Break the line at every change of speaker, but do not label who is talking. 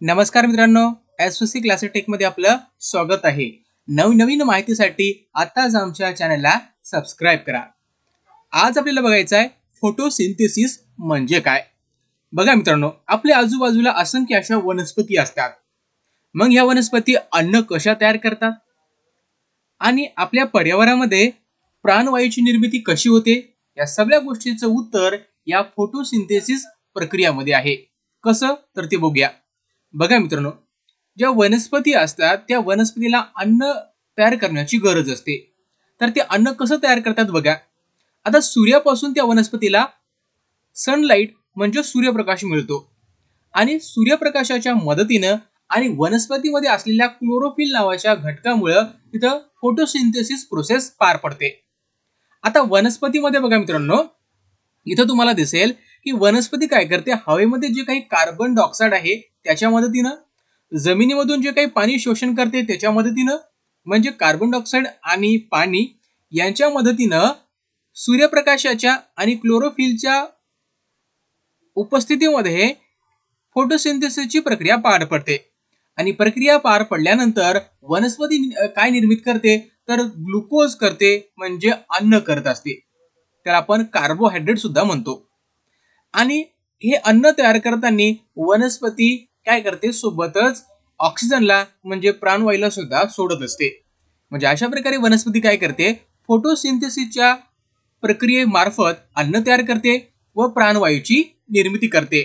नमस्कार मित्रांनो S C classic टेकमध्ये आपलं स्वागत आहे. नवीन नवीन माहितीसाठी आताच आमच्या चॅनलला सबस्क्राईब करा. आज आपल्याला बघायचं आहे फोटोसिंथेसिस म्हणजे काय? बघा मित्रांनो आपल्या आजूबाजूला असंख्य अशा वनस्पती असतात. मग ह्या वनस्पती अन्न कशा तयार करतात? आणि आपल्या पर्यावरणामध्ये प्राणवायूची निर्मिती कशी होते? या सगळ्या गोष्टीचं उत्तर या फोटोसिंथेसिस प्रक्रियामध्ये आहे. कसं? तर ते बघूया. बघा मित्रांनो ज्या वनस्पती असतात त्या वनस्पतीला अन्न तयार करण्याची गरज असते. तर ते अन्न कसं तयार करतात बघा. आता सूर्यापासून त्या वनस्पतीला सनलाईट म्हणजे सूर्यप्रकाश मिळतो. आणि सूर्यप्रकाशाच्या मदतीनं आणि वनस्पतीमध्ये असलेल्या क्लोरोफिल नावाच्या घटकामुळं तिथं फोटोसिंथेसिस प्रोसेस पार पडते. आता वनस्पतीमध्ये बघा मित्रांनो इथं तुम्हाला दिसेल की वनस्पती काय करते? हवेमध्ये जे काही कार्बन डायऑक्साईड आहे त्याच्या मदतीनं जमिनीमधून जे काही पाणी शोषण करते त्याच्या मदतीनं म्हणजे कार्बन डायऑक्साईड आणि पाणी यांच्या मदतीनं सूर्यप्रकाशाच्या आणि क्लोरोफिलच्या उपस्थितीमध्ये फोटोसिंथेसिसची प्रक्रिया पार पडते. आणि प्रक्रिया पार पडल्यानंतर वनस्पती काय निर्मित करते? तर ग्लुकोज करते म्हणजे अन्न करत असते. तर आपण कार्बोहायड्रेट सुद्धा म्हणतो. आणि हे अन्न तयार करताना वनस्पती काय करते? सोबतच ऑक्सिजनला म्हणजे प्राणवायूला सुद्धा सोडत असते. म्हणजे अशा प्रकारे वनस्पती काय करते? फोटोसिंथेसिसच्या प्रक्रियेमार्फत अन्न तयार करते व प्राणवायूची निर्मिती करते.